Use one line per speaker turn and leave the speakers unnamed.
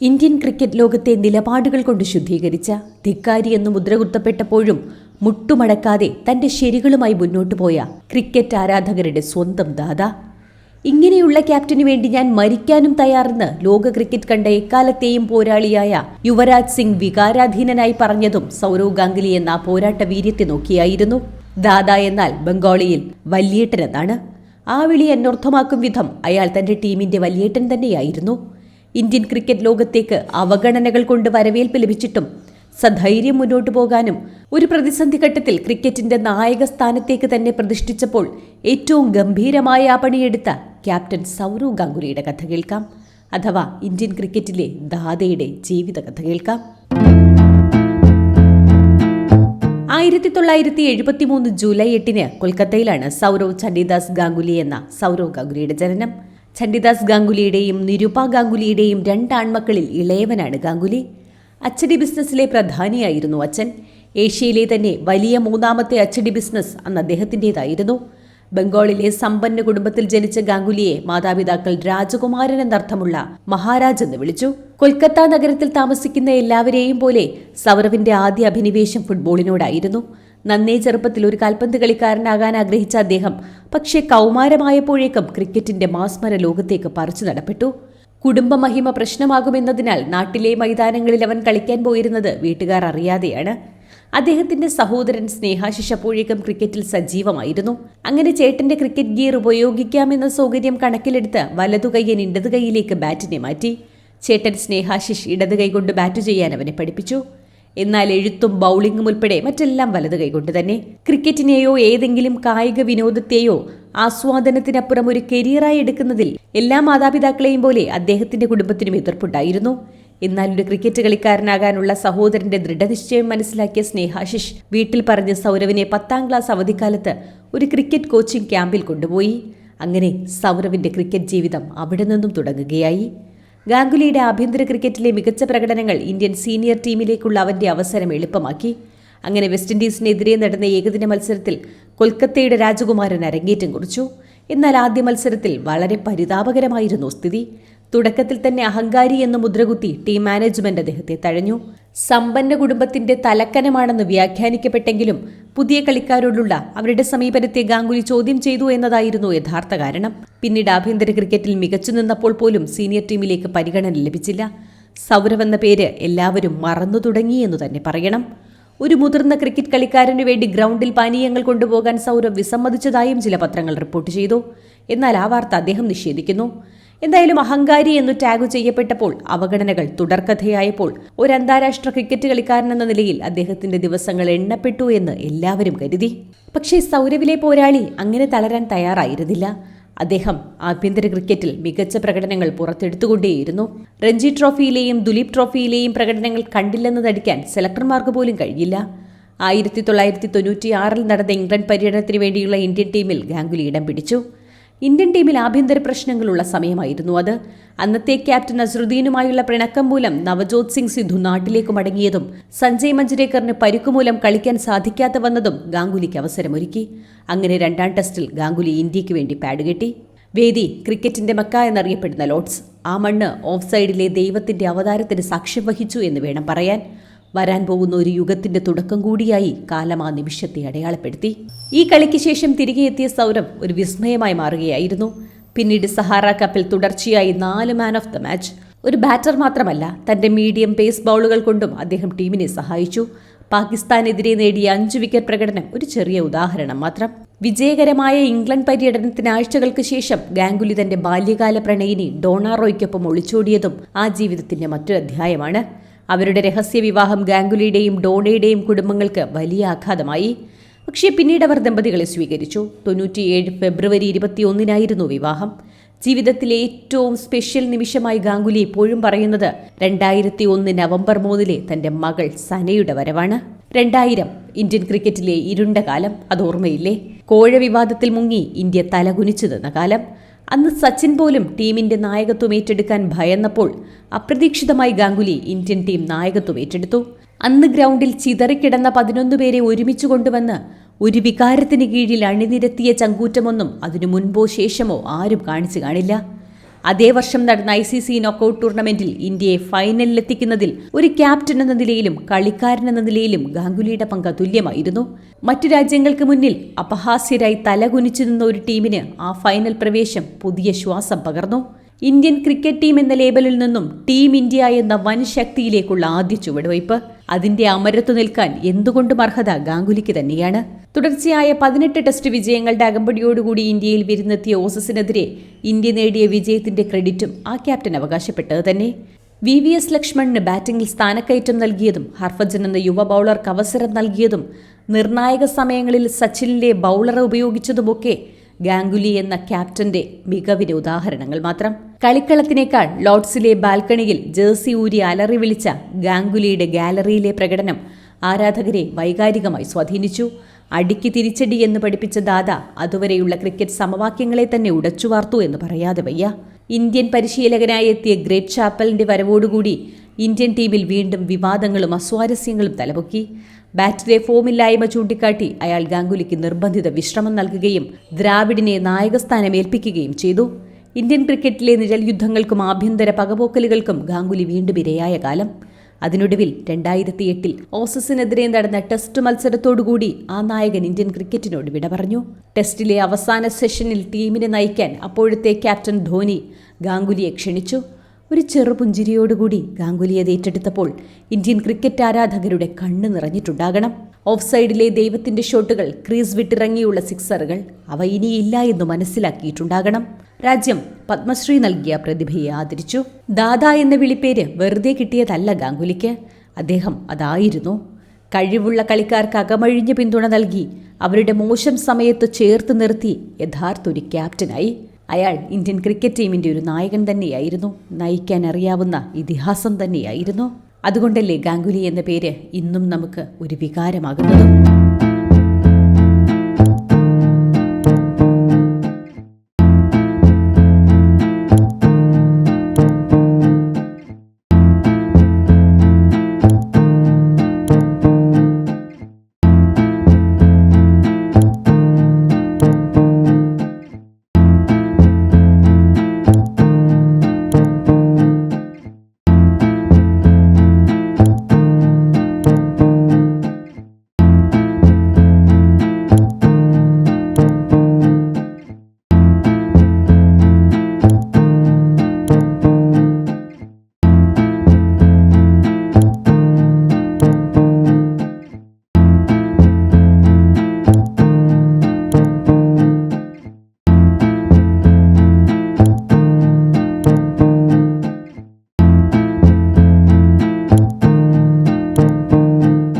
Indian cricket ലോകത്തെ നിലപാടുകൾ കൊണ്ട് ശുദ്ധീകരിച്ച ധിക്കാരി എന്ന് മുദ്രകുത്തപ്പെട്ടപ്പോഴും മുട്ടുമടക്കാതെ തന്റെ ശരികളുമായി മുന്നോട്ടു പോയ ക്രിക്കറ്റ് ആരാധകരുടെ സ്വന്തം ദാദ. ഇങ്ങനെയുള്ള ക്യാപ്റ്റനു വേണ്ടി ഞാൻ മരിക്കാനും തയ്യാറെന്ന് ലോക ക്രിക്കറ്റ് കണ്ട എക്കാലത്തെയും പോരാളിയായ യുവരാജ് സിംഗ് വികാരാധീനനായി പറഞ്ഞതും സൗരവ് ഗാംഗുലി എന്ന പോരാട്ട വീര്യത്തെ നോക്കിയായിരുന്നു. ദാദ എന്നാൽ ബംഗാളിയിൽ വല്യേട്ടനെന്നാണ് ആ വിളി എന്നർത്ഥമാക്കും വിധം അയാൾ തന്റെ ടീമിന്റെ വല്യേട്ടൻ തന്നെയായിരുന്നു. ഇന്ത്യൻ ക്രിക്കറ്റ് ലോകത്തേക്ക് അവഗണനകൾ കൊണ്ട് വരവേൽപ്പ് ലഭിച്ചിട്ടും സധൈര്യം മുന്നോട്ടു പോകാനും ഒരു പ്രതിസന്ധി ഘട്ടത്തിൽ ക്രിക്കറ്റിന്റെ നായക സ്ഥാനത്തേക്ക് തന്നെ പ്രതിഷ്ഠിച്ചപ്പോൾ ഏറ്റവും ഗംഭീരമായ ആ പണിയെടുത്ത ക്യാപ്റ്റൻ സൗരവ് ഗാംഗുലിയുടെ കഥ കേൾക്കാം. അഥവാ ഇന്ത്യൻ ക്രിക്കറ്റിലെ ദാദയുടെ ജീവിത കഥ കേൾക്കാം. ആയിരത്തി തൊള്ളായിരത്തി എഴുപത്തി മൂന്ന് ജൂലൈ എട്ടിന് കൊൽക്കത്തയിലാണ് സൗരവ് ചണ്ഡിദാസ് ഗാംഗുലി എന്ന സൗരവ് ഗാംഗുലിയുടെ ജനനം. ചണ്ഡിദാസ് ഗാംഗുലിയുടെയും നിരുപ ഗാംഗുലിയുടെയും രണ്ട് ആൺമക്കളിൽ ഇളയവനാണ് ഗാംഗുലി. അച്ചടി ബിസിനസ്സിലെ പ്രധാനിയായിരുന്നു അച്ഛൻ. ഏഷ്യയിലെ തന്നെ വലിയ മൂന്നാമത്തെ അച്ചടി ബിസിനസ് അന്ന് അദ്ദേഹത്തിന്റെതായിരുന്നു. ബംഗാളിലെ സമ്പന്ന കുടുംബത്തിൽ ജനിച്ച ഗാംഗുലിയെ മാതാപിതാക്കൾ രാജകുമാരൻ എന്നർത്ഥമുള്ള മഹാരാജ് എന്ന് വിളിച്ചു. കൊൽക്കത്ത നഗരത്തിൽ താമസിക്കുന്ന എല്ലാവരെയും പോലെ സൗരവിന്റെ ആദ്യ അഭിനിവേശം ഫുട്ബോളിനോടായിരുന്നു. നന്നേ ചെറുപ്പത്തിൽ ഒരു കാൽപന്ത് കളിക്കാരനാകാൻ ആഗ്രഹിച്ച അദ്ദേഹം പക്ഷേ കൗമാരമായപ്പോഴേക്കും ക്രിക്കറ്റിന്റെ മാസ്മര ലോകത്തേക്ക് പറിച്ചു നടപ്പെട്ടു. കുടുംബമഹിമ പ്രശ്നമാകുമെന്നതിനാൽ നാട്ടിലെ മൈതാനങ്ങളിൽ അവൻ കളിക്കാൻ പോയിരുന്നത് വീട്ടുകാർ അറിയാതെയാണ്. അദ്ദേഹത്തിന്റെ സഹോദരൻ സ്നേഹാശിഷ് അപ്പോഴേക്കും ക്രിക്കറ്റിൽ സജീവമായിരുന്നു. അങ്ങനെ ചേട്ടന്റെ ക്രിക്കറ്റ് ഗിയർ ഉപയോഗിക്കാമെന്ന സൗകര്യം കണക്കിലെടുത്ത് വലതുകൈയൻ ഇടതു കൈയിലേക്ക് ബാറ്റിനെ മാറ്റി. ചേട്ടൻ സ്നേഹാശിഷ് ഇടതു കൈ കൊണ്ട് ബാറ്റ് ചെയ്യാൻ അവനെ പഠിപ്പിച്ചു. എന്നാൽ എഴുത്തും ബൗളിംഗും ഉൾപ്പെടെ മറ്റെല്ലാം വലത് കൈകൊണ്ട് തന്നെ. ക്രിക്കറ്റിനെയോ ഏതെങ്കിലും കായിക വിനോദത്തെയോ ആസ്വാദനത്തിനപ്പുറം ഒരു കരിയറായി എടുക്കുന്നതിൽ എല്ലാ മാതാപിതാക്കളെയും പോലെ അദ്ദേഹത്തിന്റെ കുടുംബത്തിനും എതിർപ്പുണ്ടായിരുന്നു. എന്നാൽ ഒരു ക്രിക്കറ്റ് കളിക്കാരനാകാനുള്ള സഹോദരന്റെ ദൃഢനിശ്ചയം മനസ്സിലാക്കിയ സ്നേഹാശിഷ് വീട്ടിൽ പറഞ്ഞ സൗരവിനെ പത്താം ക്ലാസ് അവധിക്കാലത്ത് ഒരു ക്രിക്കറ്റ് കോച്ചിംഗ് ക്യാമ്പിൽ കൊണ്ടുപോയി. അങ്ങനെ സൗരവിന്റെ ക്രിക്കറ്റ് ജീവിതം അവിടെ നിന്നും തുടങ്ങുകയായി. ഗാംഗുലിയുടെ ആഭ്യന്തര ക്രിക്കറ്റിലെ മികച്ച പ്രകടനങ്ങൾ ഇന്ത്യൻ സീനിയർ ടീമിലേക്കുള്ള അവന്റെ അവസരം എളുപ്പമാക്കി. അങ്ങനെ വെസ്റ്റ് ഇൻഡീസിനെതിരെ നടന്ന ഏകദിന മത്സരത്തിൽ കൊൽക്കത്തയുടെ രാജകുമാരൻ അരങ്ങേറ്റം കുറിച്ചു. എന്നാൽ ആദ്യ മത്സരത്തിൽ വളരെ പരിതാപകരമായിരുന്നു സ്ഥിതി. തുടക്കത്തിൽ തന്നെ അഹങ്കാരി എന്ന് മുദ്രകുത്തി ടീം മാനേജ്മെന്റ് അദ്ദേഹത്തെ തഴഞ്ഞു. സമ്പന്ന കുടുംബത്തിന്റെ തലക്കനമാണെന്ന് വ്യാഖ്യാനിക്കപ്പെട്ടെങ്കിലും പുതിയ കളിക്കാരോടുള്ള അവരുടെ സമീപനത്തെ ഗാംഗുലി ചോദ്യം ചെയ്തു എന്നതായിരുന്നു യഥാർത്ഥ കാരണം. പിന്നീട് ആഭ്യന്തര ക്രിക്കറ്റിൽ മികച്ചു നിന്നപ്പോൾ പോലും സീനിയർ ടീമിലേക്ക് പരിഗണന ലഭിച്ചില്ല. സൗരവ് എന്ന പേര് എല്ലാവരും മറന്നു തുടങ്ങി എന്ന് തന്നെ പറയണം. ഒരു മുതിർന്ന ക്രിക്കറ്റ് കളിക്കാരനു വേണ്ടി ഗ്രൗണ്ടിൽ പാനീയങ്ങൾ കൊണ്ടുപോകാൻ സൗരവ് വിസമ്മതിച്ചതായും ചില പത്രങ്ങൾ റിപ്പോർട്ട് ചെയ്തു. എന്നാൽ ആ വാർത്ത അദ്ദേഹം നിഷേധിക്കുന്നു. എന്തായാലും അഹങ്കാരി എന്ന് ടാഗ് ചെയ്യപ്പെട്ടപ്പോൾ അവഗണനകൾ തുടർക്കഥയായപ്പോൾ ഒരു അന്താരാഷ്ട്ര ക്രിക്കറ്റ് കളിക്കാരൻ എന്ന നിലയിൽ അദ്ദേഹത്തിന്റെ ദിവസങ്ങൾ എണ്ണപ്പെട്ടു എന്ന് എല്ലാവരും കരുതി. പക്ഷേ സൗരവിലെ പോരാളി അങ്ങനെ തളരാൻ തയ്യാറായിരുന്നില്ല. അദ്ദേഹം ആഭ്യന്തര ക്രിക്കറ്റിൽ മികച്ച പ്രകടനങ്ങൾ പുറത്തെടുത്തുകൊണ്ടേയിരുന്നു. രഞ്ജി ട്രോഫിയിലെയും ദുലീപ് ട്രോഫിയിലെയും പ്രകടനങ്ങൾ കണ്ടില്ലെന്ന് നടിക്കാൻ സെലക്ടർമാർക്ക് പോലും കഴിയില്ല ആയിരത്തി തൊള്ളായിരത്തി തൊണ്ണൂറ്റിയാറിൽ നടന്ന ഇംഗ്ലണ്ട് പര്യടനത്തിന് വേണ്ടിയുള്ള ഇന്ത്യൻ ടീമിൽ ഗാംഗുലി ഇടം പിടിച്ചു. ഇന്ത്യൻ ടീമിൽ ആഭ്യന്തര പ്രശ്നങ്ങളുള്ള സമയമായിരുന്നു അത്. അന്നത്തെ ക്യാപ്റ്റൻ അസറുദ്ദീനുമായുള്ള പിണക്കം മൂലം നവജോത് സിംഗ് സിദ്ധു നാട്ടിലേക്ക് മടങ്ങിയതും സഞ്ജയ് മഞ്ജരേക്കറിന് പരിക്കുമൂലം കളിക്കാൻ സാധിക്കാത്ത വന്നതും ഗാംഗുലിക്ക് അവസരമൊരുക്കി. അങ്ങനെ രണ്ടാം ടെസ്റ്റിൽ ഗാംഗുലി ഇന്ത്യയ്ക്ക് വേണ്ടി പാഡ് കെട്ടി. വേദി ക്രിക്കറ്റിന്റെ മക്ക എന്നറിയപ്പെടുന്ന ലോഡ്സ് ആ മണ്ണ് ഓഫ് സൈഡിലെ ദൈവത്തിന്റെ അവതാരത്തിന് സാക്ഷ്യം വഹിച്ചു എന്ന് വേണം പറയാൻ. വരാൻ പോകുന്ന ഒരു യുഗത്തിന്റെ തുടക്കം കൂടിയായി കാലം ആ നിമിഷത്തെ അടയാളപ്പെടുത്തി. ഈ കളിക്ക് ശേഷം തിരികെ എത്തിയ സൗരവ് ഒരു വിസ്മയമായി മാറുകയായിരുന്നു. പിന്നീട് സഹാറ കപ്പിൽ തുടർച്ചയായി നാല് മാൻ ഓഫ് ദ മാച്ച് ഒരു ബാറ്റർ മാത്രമല്ല തന്റെ മീഡിയം പേസ് ബൗളുകൾ കൊണ്ടും അദ്ദേഹം ടീമിനെ സഹായിച്ചു. പാകിസ്ഥാനെതിരെ നേടിയ അഞ്ച് വിക്കറ്റ് പ്രകടനം ഒരു ചെറിയ ഉദാഹരണം മാത്രം. വിജയകരമായ ഇംഗ്ലണ്ട് പര്യടനത്തിന് ആഴ്ചകൾക്ക് ശേഷം ഗാംഗുലി തന്റെ ബാല്യകാല പ്രണയിനി ഡോണാറോയ്ക്കൊപ്പം ഒളിച്ചോടിയതും ആ ജീവിതത്തിന്റെ മറ്റൊരു അധ്യായമാണ്. അവരുടെ രഹസ്യ വിവാഹം ഗാംഗുലിയുടെയും ഡോണയുടെയും കുടുംബങ്ങൾക്ക് വലിയ ആഘാതമായി. പക്ഷേ പിന്നീട് അവർ ദമ്പതികളെ സ്വീകരിച്ചു. തൊണ്ണൂറ്റിയേഴ് ഫെബ്രുവരി ഇരുപത്തിയൊന്നിനായിരുന്നു വിവാഹം. ജീവിതത്തിലെ ഏറ്റവും സ്പെഷ്യൽ നിമിഷമായി ഗാംഗുലി ഇപ്പോഴും പറയുന്നത് രണ്ടായിരത്തി ഒന്ന് നവംബർ മൂന്നിലെ തന്റെ മകൾ സനയുടെ വരവാണ്. രണ്ടായിരം ഇന്ത്യൻ ക്രിക്കറ്റിലെ ഇരുണ്ട കാലം അത് ഓർമ്മയില്ലേ? കോഴ വിവാദത്തിൽ മുങ്ങി ഇന്ത്യ തലകുനിച്ചു നിന്ന കാലം. അന്ന് സച്ചിൻ പോലും ടീമിന്റെ നായകത്വം ഏറ്റെടുക്കാൻ ഭയന്നപ്പോൾ അപ്രതീക്ഷിതമായി ഗാംഗുലി ഇന്ത്യൻ ടീം നായകത്വം ഏറ്റെടുത്തു. അന്ന് ഗ്രൗണ്ടിൽ ചിതറിക്കിടന്ന പതിനൊന്ന് പേരെ ഒരുമിച്ച് കൊണ്ടുവന്ന് ഒരു വികാരത്തിന് കീഴിൽ അണിനിരത്തിയ ചങ്കൂറ്റമൊന്നും അതിനു മുൻപോ ശേഷമോ ആരും കാണിച്ചു കാണില്ല. അതേ വർഷം നടന്ന ഐ സി സി നോക്കൌട്ട് ടൂർണമെന്റിൽ ഇന്ത്യയെ ഫൈനലിലെത്തിക്കുന്നതിൽ ഒരു ക്യാപ്റ്റൻ എന്ന നിലയിലും കളിക്കാരൻ എന്ന നിലയിലും ഗാംഗുലിയുടെ പങ്ക് തുല്യമായിരുന്നു മറ്റു രാജ്യങ്ങൾക്ക് മുന്നിൽ അപഹാസ്യരായി തലകുനിച്ചു നിന്ന ഒരു ടീമിന് ആ ഫൈനൽ പ്രവേശം പുതിയ ശ്വാസം പകർന്നു. ഇന്ത്യൻ ക്രിക്കറ്റ് ടീം എന്ന ലേബലിൽ നിന്നും ടീം ഇന്ത്യ എന്ന വൻ ശക്തിയിലേക്കുള്ള ആദ്യ ചുവടുവയ്പ്. അതിന്റെ അമരത്തു നിൽക്കാൻ എന്തുകൊണ്ടും അർഹത ഗാംഗുലിക്ക് തന്നെയാണ്. തുടർച്ചയായ പതിനെട്ട് ടെസ്റ്റ് വിജയങ്ങളുടെ അകമ്പടിയോടുകൂടി ഇന്ത്യയിൽ വിരുന്നെത്തിയ ഓസസിനെതിരെ ഇന്ത്യ നേടിയ വിജയത്തിന്റെ ക്രെഡിറ്റും ആ ക്യാപ്റ്റൻ അവകാശപ്പെട്ടത് തന്നെ. വി വി എസ് ലക്ഷ്മണിന് ബാറ്റിംഗിൽ സ്ഥാനക്കയറ്റം നൽകിയതും ഹർഭജൻ എന്ന യുവ ബൗളർക്ക് അവസരം നൽകിയതും നിർണായക സമയങ്ങളിൽ സച്ചിനിലെ ബൗളറെ ഉപയോഗിച്ചതുമൊക്കെ ഗാംഗുലി എന്ന ക്യാപ്റ്റന്റെ മികവിന് ഉദാഹരണങ്ങൾ മാത്രം. കളിക്കളത്തിനേക്കാൾ ലോർഡ്സിലെ ബാൽക്കണിയിൽ ജേഴ്സി ഊരി അലറി വിളിച്ച ഗാംഗുലിയുടെ ഗാലറിയിലെ പ്രകടനം ആരാധകരെ വൈകാരികമായി സ്വാധീനിച്ചു. അടിക്ക് തിരിച്ചടി എന്ന് പഠിപ്പിച്ച ദാദ അതുവരെയുള്ള ക്രിക്കറ്റ് സമവാക്യങ്ങളെ തന്നെ ഉടച്ചുവാർത്തു എന്ന് പറയാതെ വയ്യ. ഇന്ത്യൻ പരിശീലകനായി എത്തിയ ഗ്രേറ്റ് ചാപ്പലിന്റെ വരവോടുകൂടി ഇന്ത്യൻ ടീമിൽ വീണ്ടും വിവാദങ്ങളും അസ്വാരസ്യങ്ങളും തലപൊക്കി. ബാറ്റിലെ ഫോമില്ലായ്മ ചൂണ്ടിക്കാട്ടി അയാൾ ഗാംഗുലിക്ക് നിർബന്ധിത വിശ്രമം നൽകുകയും ദ്രാവിഡിനെ നായകസ്ഥാനമേൽപ്പിക്കുകയും ചെയ്തു. ഇന്ത്യൻ ക്രിക്കറ്റിലെ നിഴൽ യുദ്ധങ്ങൾക്കും ആഭ്യന്തര പകപോക്കലുകൾക്കും ഗാംഗുലി വീണ്ടും ഇരയായ കാലം. അതിനൊടുവിൽ രണ്ടായിരത്തി എട്ടിൽ ഓസസിനെതിരെ നടന്ന ടെസ്റ്റ് മത്സരത്തോടുകൂടി ആ നായകൻ ഇന്ത്യൻ ക്രിക്കറ്റിനോട് വിട പറഞ്ഞു. ടെസ്റ്റിലെ അവസാന സെഷനിൽ ടീമിനെ നയിക്കാൻ അപ്പോഴത്തെ ക്യാപ്റ്റൻ ധോനി ഗാംഗുലിയെ ക്ഷണിച്ചു. ഒരു ചെറുപുഞ്ചിരിയോടുകൂടി ഗാംഗുലി അത് ഏറ്റെടുത്തപ്പോൾ ഇന്ത്യൻ ക്രിക്കറ്റ് ആരാധകരുടെ കണ്ണ് നിറഞ്ഞിട്ടുണ്ടാകണം. ഓഫ് സൈഡിലെ ദൈവത്തിന്റെ ഷോട്ടുകൾ ക്രീസ് വിട്ടിറങ്ങിയുള്ള സിക്സറുകൾ അവ ഇനിയില്ല എന്ന് മനസ്സിലാക്കിയിട്ടുണ്ടാകണം. രാജ്യം പത്മശ്രീ നൽകിയ പ്രതിഭയെ ആദരിച്ചു. ദാദ എന്ന വിളിപ്പേര് വെറുതെ കിട്ടിയതല്ല ഗാംഗുലിക്ക്. അദ്ദേഹം അതായിരുന്നു. കഴിവുള്ള കളിക്കാർക്ക് അകമഴിഞ്ഞ് പിന്തുണ നൽകി അവരുടെ മോശം സമയത്ത് ചേർത്ത് നിർത്തി യഥാർത്ഥ ഒരു ക്യാപ്റ്റനായി. അയാൾ ഇന്ത്യൻ ക്രിക്കറ്റ് ടീമിന്റെ ഒരു നായകൻ തന്നെയായിരുന്നു. നയിക്കാൻ അറിയാവുന്ന ഇതിഹാസം തന്നെയായിരുന്നു. അതുകൊണ്ടല്ലേ ഗാംഗുലി എന്ന പേര് ഇന്നും നമുക്ക് ഒരു വികാരമാകുന്നതും?